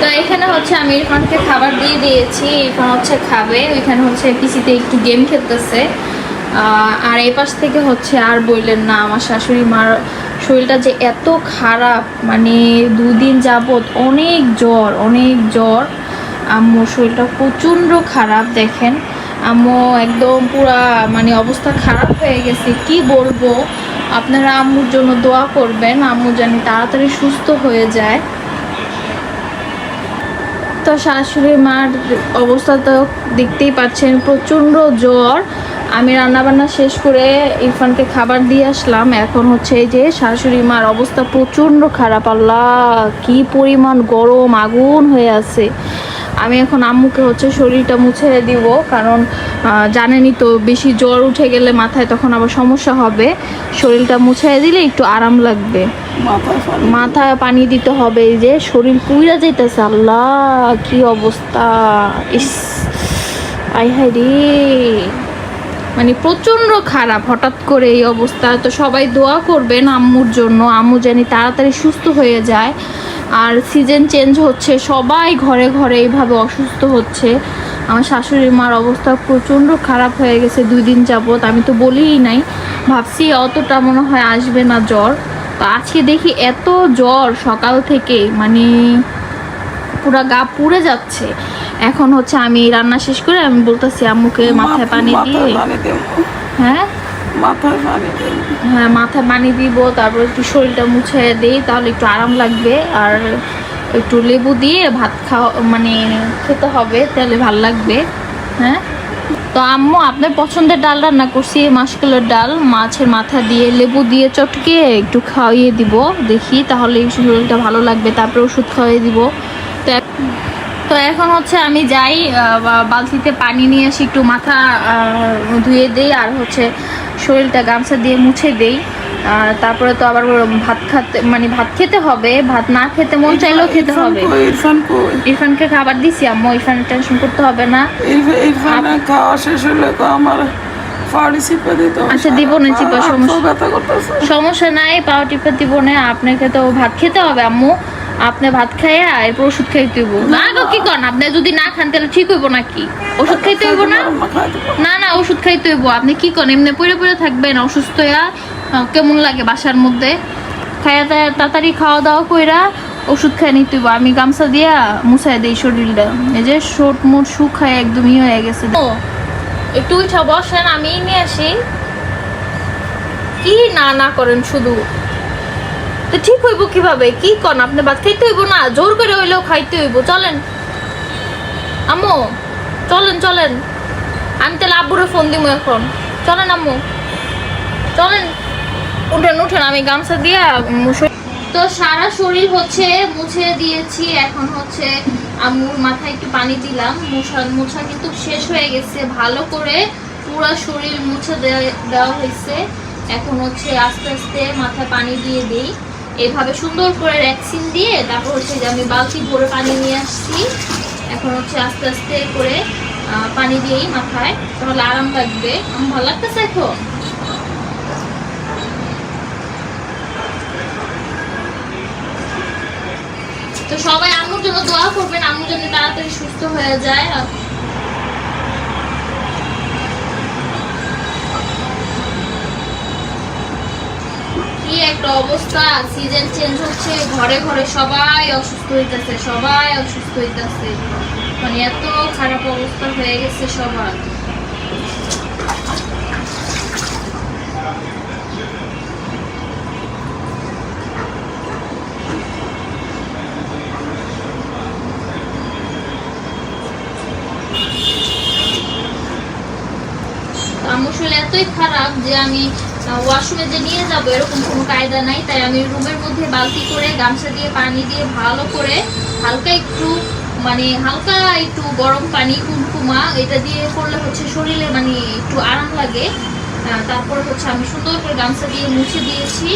তো এখানে হচ্ছে আমি ইরফানকে খাবার দিয়ে দিয়েছি। ইরফান হচ্ছে খাবে। ওইখানে হচ্ছে পিসিতে একটু গেম খেলতেছে। আর এই পাশ থেকে হচ্ছে আর বললেন না, আমার শাশুড়ি মার শরীরটা যে এত খারাপ মানে দুদিন যাবত অনেক জ্বর অনেক জ্বর। আম্মুর শরীরটা প্রচণ্ড খারাপ, দেখেন। আম্মু একদম পুরা মানে অবস্থা খারাপ হয়ে গেছে। কি বলব? আপনারা আম্মুর জন্য দোয়া করবেন। আম্মু জানি তাড়াতাড়ি সুস্থ হয়ে যায়। তো শাশুড়ি মার অবস্থা তো দেখতেই পাচ্ছেন, প্রচণ্ড জ্বর। আমি রান্নাবান্না শেষ করে ইরফানকে খাবার দিয়ে আসলাম। এখন হচ্ছে এই যে শাশুড়ি মার অবস্থা প্রচণ্ড খারাপ। আল্লাহ, কি পরিমাণ গরম, আগুন হয়ে আছে। আমি এখন আম্মুকে হচ্ছে শরীরটা মুছে দিব, কারণ জানেনই তো বেশি জ্বর উঠে গেলে মাথায় তখন আবার সমস্যা হবে। শরীরটা মুছে দিলে একটু আরাম লাগবে। মাথায় পানি দিতে হবে, এই যে শরীর পুইরা যেতেছে আল্লাহ, কি অবস্থা। ইস, আই হাই মানে প্রচণ্ড খারাপ, হঠাৎ করে এই অবস্থা। তো সবাই দোয়া করবেন আম্মুর জন্য, আম্মু জানি তাড়াতাড়ি সুস্থ হয়ে যায়। আর সিজন চেঞ্জ হচ্ছে সবাই ঘরে ঘরে এইভাবে অসুস্থ হচ্ছে। আমার শাশুড়ি মার অবস্থা প্রচণ্ড খারাপ হয়ে গেছে দুই দিন যাবত আমি তো বলিই নাই। ভাবছি অতটা মনে হয় আসবে না জ্বর। তো আজকে দেখি এত জ্বর সকাল থেকে মানে পুরা গা পুড়ে যাচ্ছে। এখন হচ্ছে আমি রান্না শেষ করে আমি বলতেছি আম্মুকে মাথায় পানি দিয়ে হ্যাঁ? পানি হ্যাঁ মাথায় পানি দিব, তারপর একটু শরীরটা মুছে দিই, তাহলে একটু আরাম লাগবে। আর একটু লেবু দিয়ে ভাত খাওয়া মানে খেতে হবে, তাহলে ভালো লাগবে। হ্যাঁ? তো আম্মু, আপনার পছন্দের ডাল রান্না করছি মাসকালের ডাল, মাছের মাথা দিয়ে লেবু দিয়ে চটকে একটু খাওয়িয়ে দিব, দেখি, তাহলে শরীরটা ভালো লাগবে, তারপরে ওষুধ খাওয়িয়ে দিব। তো তো এখন হচ্ছে আমি যাই বালতিতে পানি নিয়ে আসি একটু মাথা ধুয়ে দিই, আর হচ্ছে শরীরটা গামছা দিয়ে মুছে দেই। তারপরে তো আবার ভাত খাতে মানে ভাত খেতে হবে ভাত না খেতে মন চাইলেও খেতে হবে। ইরফান ইরফানকে খাবার দিছি আম্মু ইরফানের টেনশন করতে হবে না। ইরফান- খাওয়া শেষ হলে তো আমার আচ্ছা, দিব না চিপা, সমস্যা- সমস্যা নাই পাও টিপে দিব না আপনাকে তো ভাত খেতে হবে আম্মু। আপনি ভাত খাইয়া এরপর ওষুধ খাইতে হইব। না গো, কি করেন আপনি যদি না খান, তাহলে ঠিক হইব নাকি? ওষুধ খাইতে হইব না? না না, ওষুধ খাইতে হইব। আপনি কি করেন এমনি পড়ে পড়ে থাকবেন, অসুস্থ হইয়া কেমন লাগে বাসার মধ্যে? খাইয়া তাড়াতাড়ি খাওয়া দাওয়া কইরা ওষুধ খাই নিতে হইব। আমি গামছা দিয়া মুছাই দেই শরীরটা। এই যে শোট মোট শুকায় একদম ই হয়ে গেছে। একটু উঠা, বসেন আমি নিয়ে আসি। কি না না করেন শুধু? তো ঠিক হইব কীভাবে? কি কন? আপনি ভাত খাইতে হইব না? জোর করে হইলেও খাইতে হইব। চলেন। আম্মু, চলেন চলেন। আমি তাহলে আব্বুরে ফোন দিব এখন। চলেন আম্মু। চলেন। উঠেন উঠেন। আমি গামছা দিয়ে তো সারা শরীর হচ্ছে মুছে দিয়েছি। এখন হচ্ছে আম্মুর মাথায় একটু পানি দিলাম। মুছা মুছা কিন্তু শেষ হয়ে গেছে। ভালো করে পুরো শরীর মুছে দেওয়া হয়েছে। এখন হচ্ছে আস্তে আস্তে মাথায় পানি দিয়ে দিই। এভাবে সুন্দর করে ভ্যাকসিন দিয়ে তারপর হচ্ছে যে আমি বালতি ভরে পানি নিয়ে আসছি। এখন হচ্ছে আস্তে আস্তে করে পানি দিয়েই মাথায়। তাহলে আরাম লাগবে। আমার ভালো লাগতেছে এখন তো সবাই আম্মুর জন্য দোয়া করবেন। আম্মু যেন তাড়াতাড়ি সুস্থ হয়ে যায়। একটা অবস্থা সিজন চেঞ্জ হচ্ছে, ঘরে ঘরে সবাই অসুস্থ হইতাছে, সবাই অসুস্থ হইতাছে। মানে এত খারাপ অবস্থা হয়ে গেছে সবার। এতই খারাপ যে আমি ওয়াশরুমে যে নিয়ে যাব, এরকম কোনো কায়দা নাই। তাই আমি রুমের মধ্যে বালতি করে, গামছা দিয়ে পানি দিয়ে ভালো করে হালকা একটু মানে হালকা একটু গরম পানি, কুমকুমা, এটা দিয়ে করলে হচ্ছে শরীরে মানে একটু আরাম লাগে। তারপরে হচ্ছে আমি সুন্দর করে গামছা দিয়ে মুছে দিয়েছি।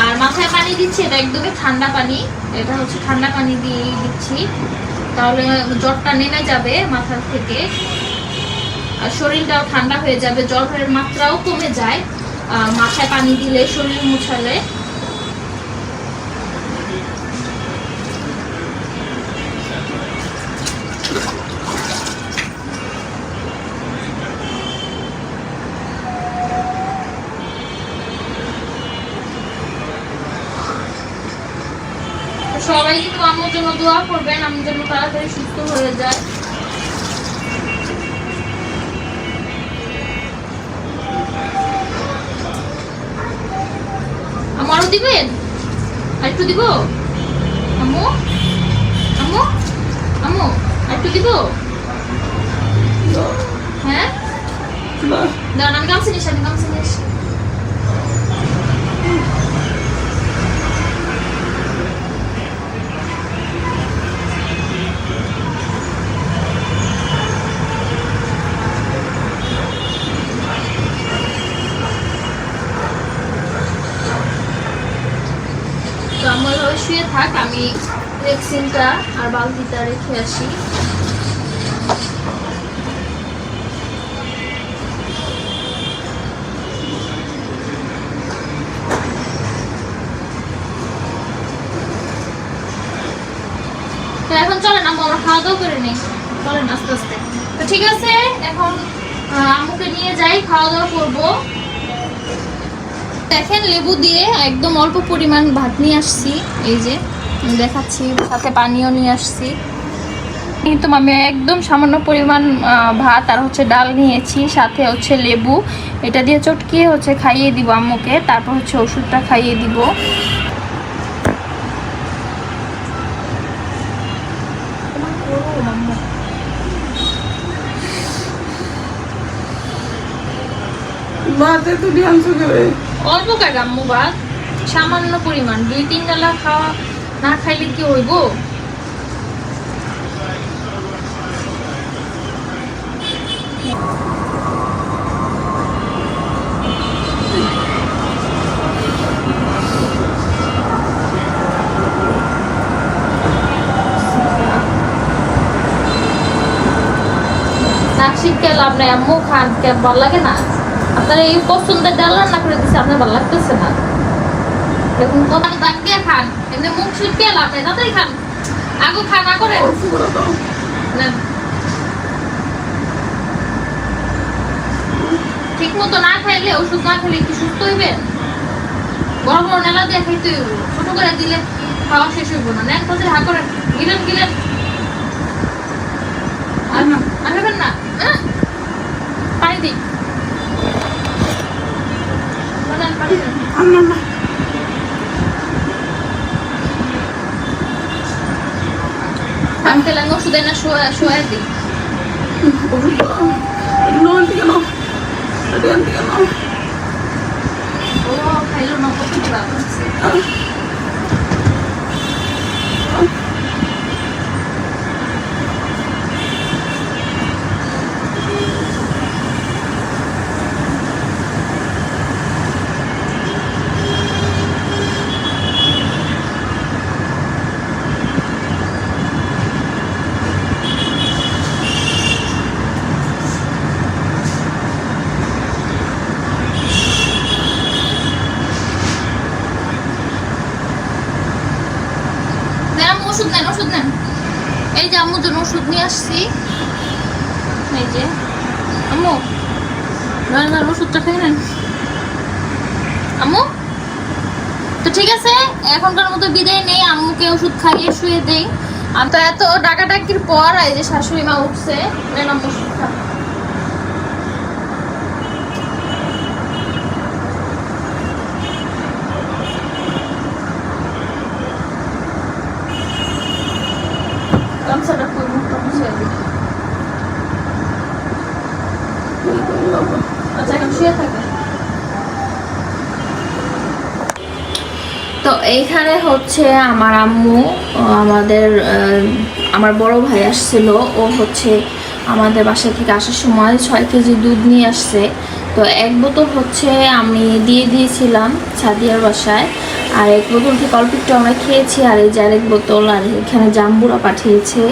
আর মাথায় পানি দিচ্ছি, এটা একদমই ঠান্ডা পানি। এটা হচ্ছে ঠান্ডা পানি দিয়েই দিচ্ছি। তাহলে জ্বরটা নেমে যাবে মাথার থেকে। আর শরীরটাও ঠান্ডা হয়ে যাবে, জ্বরের মাত্রাও কমে যায়। মাথায় পানি দিলে, শরীর মুছালে। সবাই কিন্তু আমার জন্য দোয়া করবেন আমার জন্য তাড়াতাড়ি সুস্থ হয়ে যায় দিবেন? আর একটু দিব? আম্মু? আম্মু? আম্মু আর একটু দিব? হ্যাঁ? না। দাঁড়ান আমি গামছা নিস আমি গামছা নিস তো আমার এভাবে শুয়ে থাক, আমি ভ্যাকসিনটা আর বালতিটা রেখে আসি। এখন চলেন, আম্মু আমরা খাওয়া দাওয়া করে নিই। চলেন আস্তে আস্তে। তো ঠিক আছে, এখন আম্মুকে নিয়ে যাই, খাওয়া দাওয়া করব। দেখেন, লেবু দিয়ে একদম অল্প পরিমাণ ভাত নিয়ে আসছি। এই যে দেখাচ্ছি, সাথে পানিও নিয়ে আসছি। কিন্তু আমি একদম সামান্য পরিমাণ ভাত আর হচ্ছে ডাল নিয়েছি, সাথে হচ্ছে লেবু। এটা দিয়ে চটকিয়ে হচ্ছে খাইয়ে দিব আম্মুকে, তারপর হচ্ছে ওষুধটা খাইয়ে দিব। বাতে তো ধ্যান করে অল্প কাজ আম্মু ভাত সামান্য পরিমাণ, দুই, তিন ডালা খাওয়া না খাইলে কি হইব? কে লাভ নাই, আম্মু খান কে ভালো লাগে না? আপনার এই পছন্দের ডাল রান্না করে দিচ্ছে আপনার ভালো লাগতেছে না? খান, এমনি মুখ লাভ নাই, তাড়াতাড়ি খান। আগু খানা করে করে। ঠিক মতো না খাইলে, ওষুধ না খেলে কি সুস্থ হইবেন বড় বড় নেলা দিয়ে খাইতে হইব। ছোট করে দিলে খাওয়া শেষ হইব না। নেন হা করেন গিলেন গিলেন আর না আর খাবেন না হ্যাঁ? পানি দিই নেন, পানি দেন। আর না না আমি ওষুধ না শোয়া শোয়া দিই খাইলো না কত খারাপ হচ্ছে নেন আম্মু ওষুধ নেন ওষুধ নেন এই যে আম্মুর জন্য ওষুধ নিয়ে আসছি এই যে আম্মু নেন নেন ওষুধটা খেয়ে নেন আম্মু তো ঠিক আছে? এখনকার মতো বিদায় নেই, আম্মুকে ওষুধ খাইয়ে শুয়ে দেই। আমি তো এত ডাকাডাকির পর এই যে শাশুড়ি মা উঠছে নেন আম্মু ওষুধ খান গামছাটা কই মুখটা মুছে দিই আচ্ছা এখন শুয়ে থাকে তো এইখানে হচ্ছে আমার আম্মু আমাদের আমার বড় ভাই আসছিল। ও হচ্ছে আমাদের বাসা থেকে আসার সময় ছয় কেজি দুধ নিয়ে আসছে। তো এক বোতল হচ্ছে আমি দিয়ে দিয়েছিলাম ছাদিয়ার বাসায়। আর এক বোতল থেকে অল্প একটু আমরা খেয়েছি, আর এই যে আরেক বোতল, আর এখানে জাম্বুরা পাঠিয়েছে।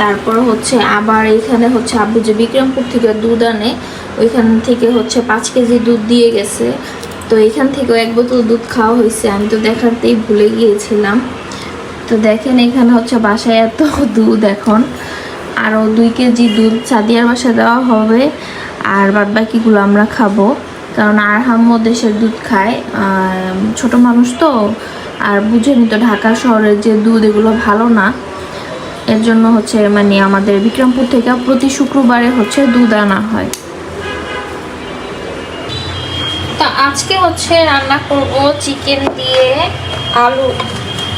তারপর হচ্ছে আবার এখানে হচ্ছে আব্বু যে বিক্রমপুর থেকে দুধ আনে, ওইখান থেকে হচ্ছে পাঁচ কেজি দুধ দিয়ে গেছে। তো এখান থেকেও এক বোতল দুধ খাওয়া হয়েছে। আমি তো দেখাতেই ভুলে গিয়েছিলাম। তো দেখেন এখানে হচ্ছে বাসায় এত দুধ এখন। আরও দুই কেজি দুধ সাদিয়ার বাসায় দেওয়া হবে। আর বাদ বাকিগুলো আমরা খাব। কারণ আরহামও দেশের দুধ খায়। ছোট মানুষ তো। আর বুঝেনি তো ঢাকা শহরের যে দুধ, এগুলো ভালো না। এর জন্য হচ্ছে মানে আমাদের বিক্রমপুর থেকে প্রতি শুক্রবারে হচ্ছে দুধ আনা হয়। তো আজকে হচ্ছে রান্না করব চিকেন দিয়ে আলু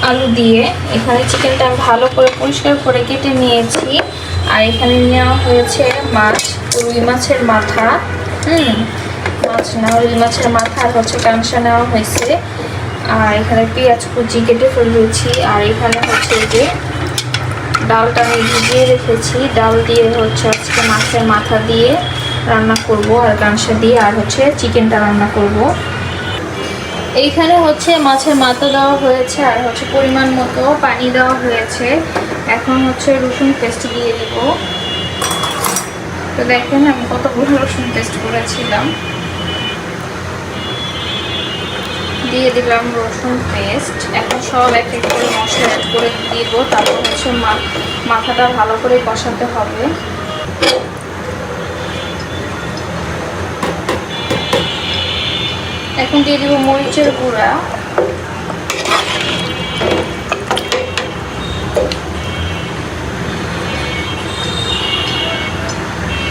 আলু দিয়ে। এখানে চিকেনটা আমি ভালো করে পরিষ্কার করে কেটে নিয়েছি। আর এখানে নেওয়া হয়েছে মাছ, রুই মাছের মাথা। হুম, মাছ না, রুই মাছের মাথা আর হচ্ছে কাঁকসা নেওয়া হয়েছে। আর এখানে পেঁয়াজ কুচি কেটে ফেলেছি। আর এখানে হচ্ছে যে ডালটা আমি ভিজিয়ে রেখেছি। ডাল দিয়ে হচ্ছে আজকে মাছের মাথা দিয়ে। রান্না করব আর কাঁসা দিয়ে, আর হচ্ছে চিকেনটা রান্না করব। এইখানে হচ্ছে মাছের মাথা দেওয়া হয়েছে, আর হচ্ছে পরিমাণ মতো পানি দেওয়া হয়েছে। এখন হচ্ছে রসুন পেস্ট দিয়ে দিব। তো দেখেন আমি কতগুলো রসুন পেস্ট করেছিলাম। দিয়ে দিলাম রসুন পেস্ট এখন সব এক এক করে মশলা অ্যাড করে দিব। তারপর হচ্ছে মাথাটা ভালো করে কষাতে হবে। এখন দিয়ে দিব মরিচের গুঁড়া।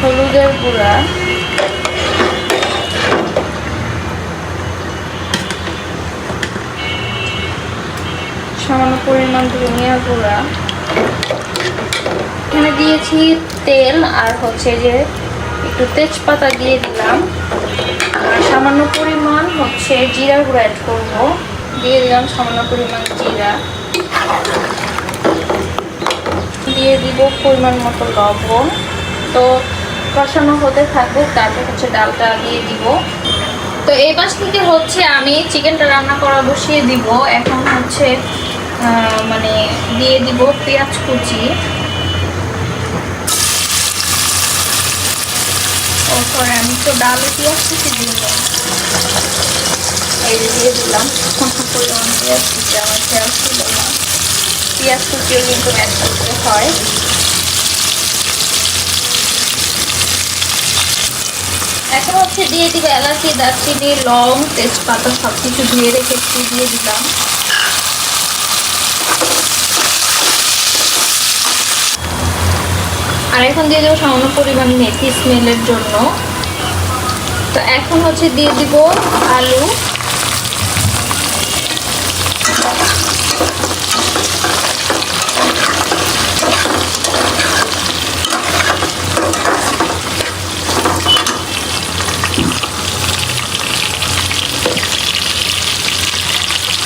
হলুদের গুঁড়া। সামান্য পরিমাণ ধনিয়া গুঁড়া। এখানে দিয়েছি তেল আর হচ্ছে যে একটু তেজপাতা দিয়ে দিলাম। সামান্য পরিমাণ হচ্ছে জিরা গুঁড়া অ্যাড করব। দিয়ে দিলাম সামান্য পরিমাণ জিরা। দিয়ে দিব পরিমাণ মতো লবণ। তো কষানো হতে থাকবে, তারপর হচ্ছে ডালটা দিয়ে দিব। তো এই পাশ থেকে হচ্ছে আমি চিকেনটা রান্না করা বসিয়ে দিব। এখন হচ্ছে মানে দিয়ে দিব পেঁয়াজ কুচি। তারপরে আমি তো ডালে পেঁয়াজ কুচি দিব এই যে দিয়ে দিলাম। পরিমাণ পেঁয়াজ কুচি আমার খেয়াল ছিল না। পেঁয়াজ কুচিও কিন্তু করতে হয়। এখন হচ্ছে দিয়ে দিব এলাচি, দারচিনি, লং, তেজপাতা সব কিছু ধুয়ে রেখেছি দিয়ে দিলাম। আর এখন দিয়ে দেবো সামান্য পরিমাণ মেথি স্মেলের জন্য। তো এখন হচ্ছে দিয়ে দিব আলু।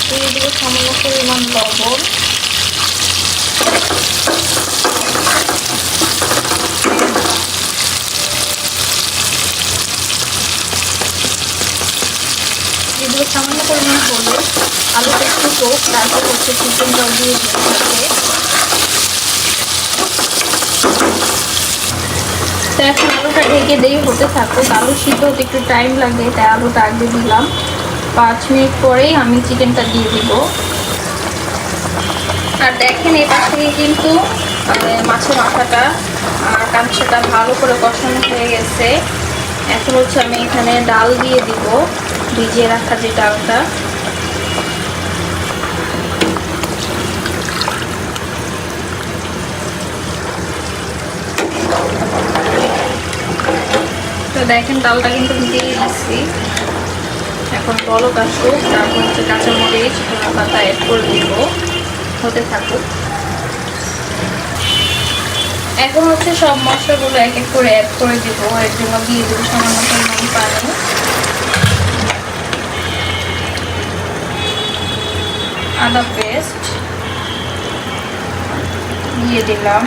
দিয়ে দিব সামান্য পরিমাণ লবণ। দিয়ে দিব সামান্য পরিমাণ হলুদ আলুটা একটু হোক তারপর হচ্ছে চিকেনটাও দিয়ে দিতে হবে তো এখন আলুটা ঢেকে দেই, হতে থাকুক। আলু সিদ্ধ হতে একটু টাইম লাগে, তাই আলুটা আগে দিলাম। পাঁচ মিনিট পরেই আমি চিকেনটা দিয়ে দিব। আর দেখেন পাশ থেকে কিন্তু মাছের মাথাটা আর কাঁচাটা ভালো করে কষানো হয়ে গেছে। এখন হচ্ছে আমি এখানে ডাল দিয়ে দিব, ভিজিয়ে রাখা যে ডালটা। দেখেন ডালটা কিন্তু দিয়ে দিচ্ছি এখন বলক আসুক, তারপর হচ্ছে কাঁচামরিচ পাতা অ্যাড করে দিব। হতে থাকুক। এখন হচ্ছে সব মশলাগুলো এক এক করে অ্যাড করে দিব। এর জন্য দিয়ে দেবো সামান্য পরিমাণ পানি। আদা পেস্ট দিয়ে দিলাম।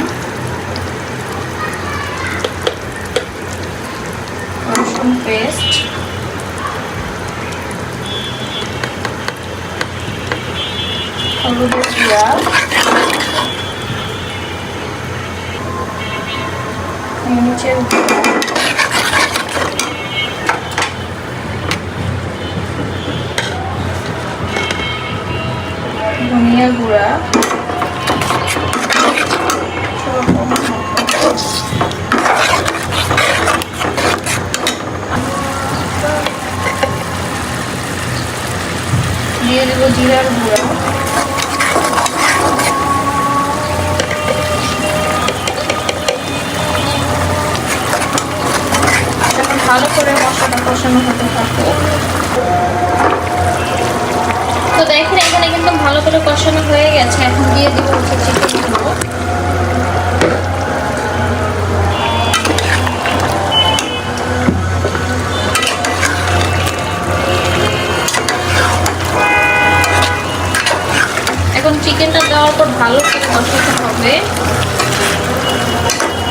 রসুন পেস্ট হলুদের গুঁড়া গুঁড়া ধনিয়া গুঁড়া দিয়ে দেবো জিরার গুঁড়া কষানো হতে থাকো তো দেখেন, এখানে কিন্তু ভালো করে কষানো হয়ে গেছে। এখন দিয়ে দিব হচ্ছে চিকেনগুলো এখন চিকেনটা দেওয়ার পর ভালো করে কষাতে হবে।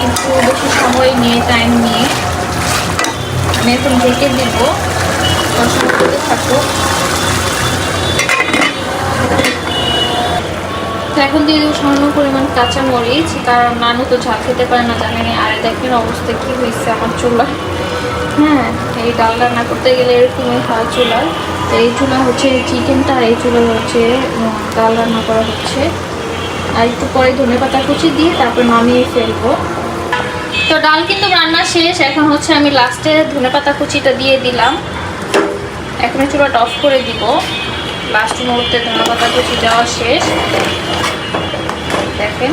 একটু বেশি সময় নিয়ে টাইম নিয়ে। আমি এখন ঢেকে দিব কষানো করতে থাকো তো এখন দিয়ে দেবো সামান্য পরিমাণ কাঁচা মরিচ কারণ নানু তো ঝাল খেতে পারে না জানেনি আর দেখেন অবস্থা, কি হয়েছে আমার চুলার হ্যাঁ এই ডাল রান্না করতে গেলে এরকমই খাওয়া চুলার তো এই চুলা হচ্ছে চিকেনটা, আর এই চুলা হচ্ছে ডাল রান্না করা হচ্ছে। আর একটু পরে ধনে পাতা কুচি দিয়ে তারপর নামিয়ে ফেলব। তো ডাল কিন্তু রান্না শেষ, এখন হচ্ছে আমি লাস্টে ধনে পাতা কুচিটা দিয়ে দিলাম। এখন চুলাটা অফ করে দিব। লাস্ট মুহূর্তে ধনে পাতা কুচি দেওয়া শেষ। দেখেন।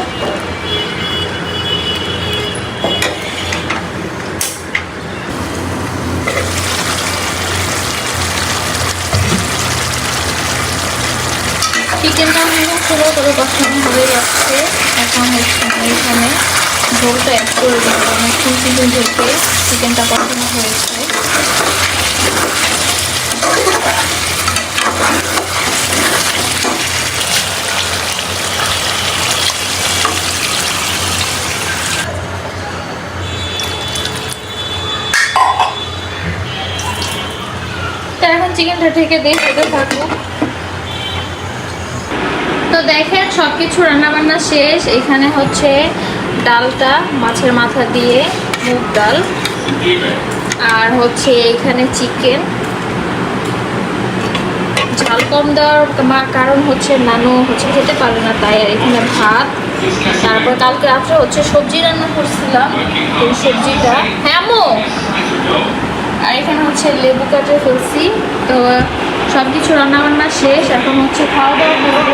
চিকেনটা কিন্তু পুরো করে কষানো হয়ে যাচ্ছে। এখন হচ্ছে এখানে ঝোলটা অ্যাড করে দিব। অনেকক্ষণ চিকেন ঢেকে চিকেনটা কষানো হয়েছে। চিকেনটা ঢেকে দিয়ে থাকব। তো দেখেন সব কিছু রান্নাবান্না শেষ। এখানে হচ্ছে ডালটা মাছের মাথা দিয়ে, মুগ ডাল। আর হচ্ছে এখানে চিকেন। ঝাল কম দেওয়ার কারণ হচ্ছে নানু হচ্ছে খেতে পারে না, তাই আর এখানে ভাত। তারপর কালকে রাত্রে হচ্ছে সবজি রান্না করছিলাম, এই সবজিটা। হ্যাঁ মো আর এখানে হচ্ছে লেবু কাটে ফেলছি। তো সব কিছু রান্নাবান্না শেষ, এখন হচ্ছে খাওয়া দাওয়া করব।